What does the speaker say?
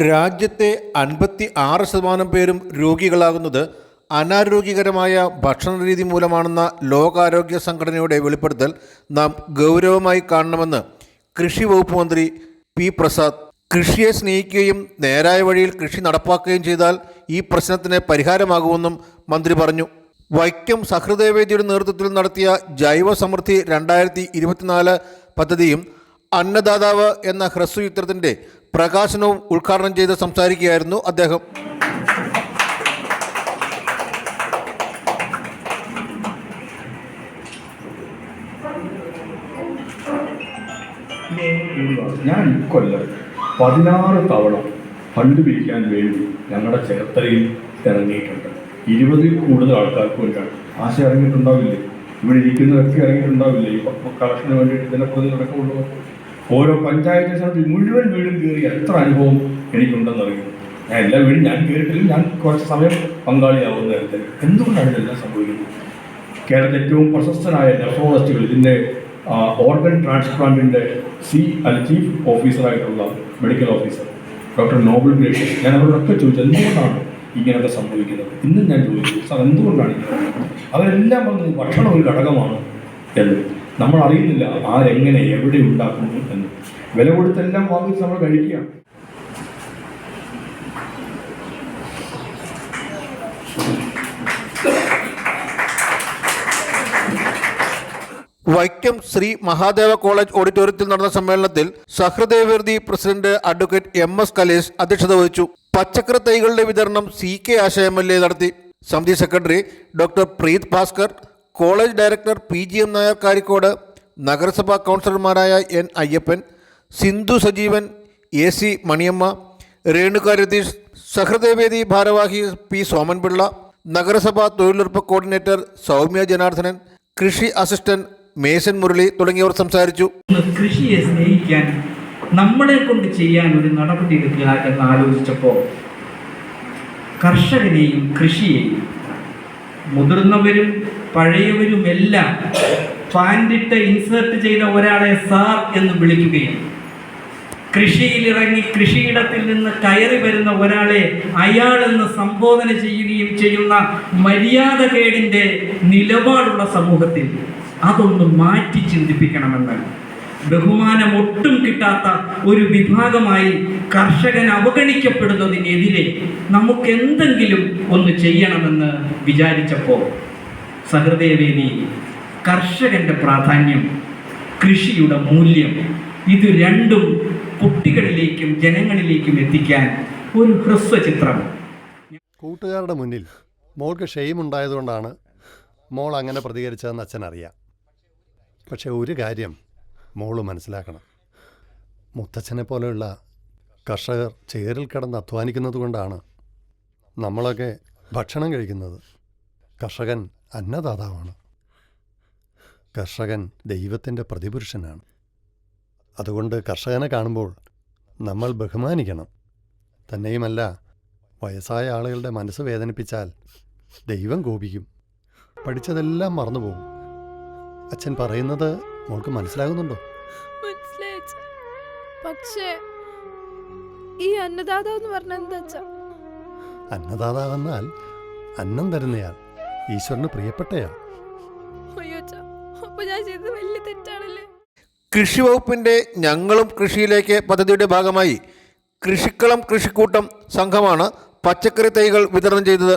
രാജ്യത്തെ അൻപത്തി ആറ് ശതമാനം പേരും രോഗികളാകുന്നത് അനാരോഗ്യകരമായ ഭക്ഷണരീതി മൂലമാണെന്ന ലോകാരോഗ്യ സംഘടനയുടെ വെളിപ്പെടുത്തൽ നാം ഗൗരവമായി കാണണമെന്ന് കൃഷി വകുപ്പ് മന്ത്രി പി പ്രസാദ് കൃഷിയെ സ്നേഹിക്കുകയും നേരായ വഴിയിൽ കൃഷി നടപ്പാക്കുകയും ചെയ്താൽ ഈ പ്രശ്നത്തിന് പരിഹാരമാകുമെന്നും മന്ത്രി പറഞ്ഞു. വൈക്കം സഹൃദയവേദിയുടെ നേതൃത്വത്തിൽ നടത്തിയ ജൈവ സമൃദ്ധി രണ്ടായിരത്തി ഇരുപത്തിനാല് പദ്ധതിയും അന്നദാതാവ് എന്ന ഹ്രസ്വചിത്രത്തിന്റെ പ്രകാശനവും ഉദ്ഘാടനം ചെയ്ത് സംസാരിക്കുകയായിരുന്നു അദ്ദേഹം ഞാൻ ഇക്കൊല്ലം പതിനാറ് തവണ ഫണ്ട് പിരിക്കാൻ വേണ്ടി ഞങ്ങളുടെ ചേർത്തലയിൽ ഇറങ്ങിയിട്ടുണ്ട് ഇരുപതിൽ കൂടുതൽ ആൾക്കാർക്ക് വേണ്ടിയാണ് ആശ ഇറങ്ങിയിട്ടുണ്ടാവില്ലേ ഇവിടെ ഇരിക്കുന്നവരൊക്കെ ഇറങ്ങിയിട്ടുണ്ടാവില്ലേ ഈ കളക്ഷന് വേണ്ടിയിട്ട് ഇതിനെ പ്രതി നടക്കുള്ളൂ ഓരോ പഞ്ചായത്ത് സ്ഥലത്ത് മുഴുവൻ വീടും കയറി എത്ര അനുഭവം എനിക്കുണ്ടെന്ന് അറിയുന്നു. ഞാൻ എല്ലാ വീടും ഞാൻ കയറിയിട്ടില്ല ഞാൻ കുറച്ച് സമയം പങ്കാളിയാവുന്ന നേരത്തെ. എന്തുകൊണ്ടാണ് ഇതെല്ലാം സംഭവിക്കുന്നത്? കേരളത്തിലെ ഏറ്റവും പ്രശസ്തനായ നെഫ്രോളജിസ്റ്റുകൾ ഇതിന്റെ ഓർഗൻ ട്രാൻസ്പ്ലാന്റിന്റെ സി അല്ല chief ഓഫീസറായിട്ടുള്ള medical officer doctor Noble Gracious. ഞാൻ അവരോടൊക്കെ ചോദിച്ചു എന്തുകൊണ്ടാണ് ഇങ്ങനെയൊക്കെ സംഭവിക്കുന്നത്? ഇന്നും ഞാൻ ചോദിച്ചു സാർ എന്തുകൊണ്ടാണ് അവരെല്ലാം പറഞ്ഞത് ഭക്ഷണം ഒരു ഘടകമാണ് എന്ന്. നമ്മൾ അറിയുന്നില്ല ആരെങ്ങനെ എവിടെ ഉണ്ടാക്കുന്നു എന്ന്. വില കൊടുത്തെല്ലാം വാങ്ങിച്ച് നമ്മൾ കഴിക്കുകയാണ് വൈക്കം ശ്രീ മഹാദേവ കോളേജ് ഓഡിറ്റോറിയത്തിൽ നടന്ന സമ്മേളനത്തിൽ സഹൃദയവിരുദ്ധി president advocate M S Kalesh അധ്യക്ഷത വഹിച്ചു. പച്ചക്കറി തൈകളുടെ വിതരണം C K Asha M L A നടത്തി. സമിതി secretary doctor Preeth Bhaskar college director P G M Nair Karikkode നഗരസഭാ കൗൺസിലർമാരായ N Ayyappan Sindhu Sajeevan A C Maniyamma Renuka Ratheesh Sahrudayavedi ഭാരവാഹി പി സോമൻപിള്ള നഗരസഭാ തൊഴിലുറപ്പ് കോർഡിനേറ്റർ സൗമ്യ ജനാർദ്ദനൻ കൃഷി അസിസ്റ്റന്റ് മേസൻ മുരളി തുടങ്ങിയവർ സംസാരിച്ചു. കൃഷിയെ സ്നേഹിക്കാൻ നമ്മളെ കൊണ്ട് ചെയ്യാൻ ഒരു നടപടി എടുക്കുക എന്ന് ആലോചിച്ചപ്പോൾ കർഷകനെയും കൃഷിയെയും മുതിർന്നവരും പഴയവരും എല്ലാം പാൻഡിട്ട് ഇൻസേർട്ട് ചെയ്ത ഒരാളെ സാർ എന്ന് വിളിക്കുകയും കൃഷിയിലിറങ്ങി കൃഷിയിടത്തിൽ നിന്ന് കയറി വരുന്ന ഒരാളെ അയാൾ എന്ന് സംബോധന ചെയ്യുകയും ചെയ്യുന്ന മര്യാദകേടിന്റെ നിലപാടുള്ള സമൂഹത്തിൽ അതൊന്ന് മാറ്റി ചിന്തിപ്പിക്കണമെന്ന് ബഹുമാനം ഒട്ടും കിട്ടാത്ത ഒരു വിഭാഗമായി കർഷകൻ അവഗണിക്കപ്പെടുന്നതിനെതിരെ നമുക്ക് എന്തെങ്കിലും ഒന്ന് ചെയ്യണമെന്ന് വിചാരിച്ചപ്പോൾ സഹൃദയവേദി കർഷകന്റെ പ്രാധാന്യം കൃഷിയുടെ മൂല്യം ഇത് രണ്ടും കുട്ടികളിലേക്കും ജനങ്ങളിലേക്കും എത്തിക്കാൻ ഒരു ഹ്രസ്വചിത്രം. കൂട്ടുകാരുടെ മുന്നിൽ മോൾക്ക് ഷെയിം ഉണ്ടായതുകൊണ്ടാണ് മോൾ അങ്ങനെ പ്രതികരിച്ചതെന്ന് അച്ഛൻ അറിയാം പക്ഷേ ഒരു കാര്യം മോൾ മനസ്സിലാക്കണം. മുത്തച്ഛനെ പോലെയുള്ള കർഷകർ ചേരിൽ കിടന്ന് അധ്വാനിക്കുന്നത് കൊണ്ടാണ് നമ്മളൊക്കെ ഭക്ഷണം കഴിക്കുന്നത്. കർഷകൻ അന്നദാതാവാണ്. കർഷകൻ ദൈവത്തിന്റെ പ്രതിപുരുഷനാണ്. അതുകൊണ്ട് കർഷകനെ കാണുമ്പോൾ നമ്മൾ ബഹുമാനിക്കണം. തന്നെയുമല്ല വയസ്സായ ആളുകളുടെ മനസ്സ് വേദനിപ്പിച്ചാൽ ദൈവം കോപിക്കും. പഠിച്ചതെല്ലാം മറന്നുപോകും. അച്ഛൻ പറയുന്നത് മോൾക്ക് മനസ്സിലാകുന്നുണ്ടോ. പക്ഷേ ഈ അന്നദാത എന്ന് പറഞ്ഞ എന്താ? അന്നദാതാവെന്നാൽ അന്നം തരുന്നയാൾ ഈശ്വരന് പ്രിയപ്പെട്ടയാൾ കൃഷി വകുപ്പിന്റെ ഞങ്ങളും കൃഷിയിലേക്ക് പദ്ധതിയുടെ ഭാഗമായി കൃഷിക്കളം കൃഷിക്കൂട്ടം സംഘമാണ് പച്ചക്കറി തൈകൾ വിതരണം ചെയ്തത്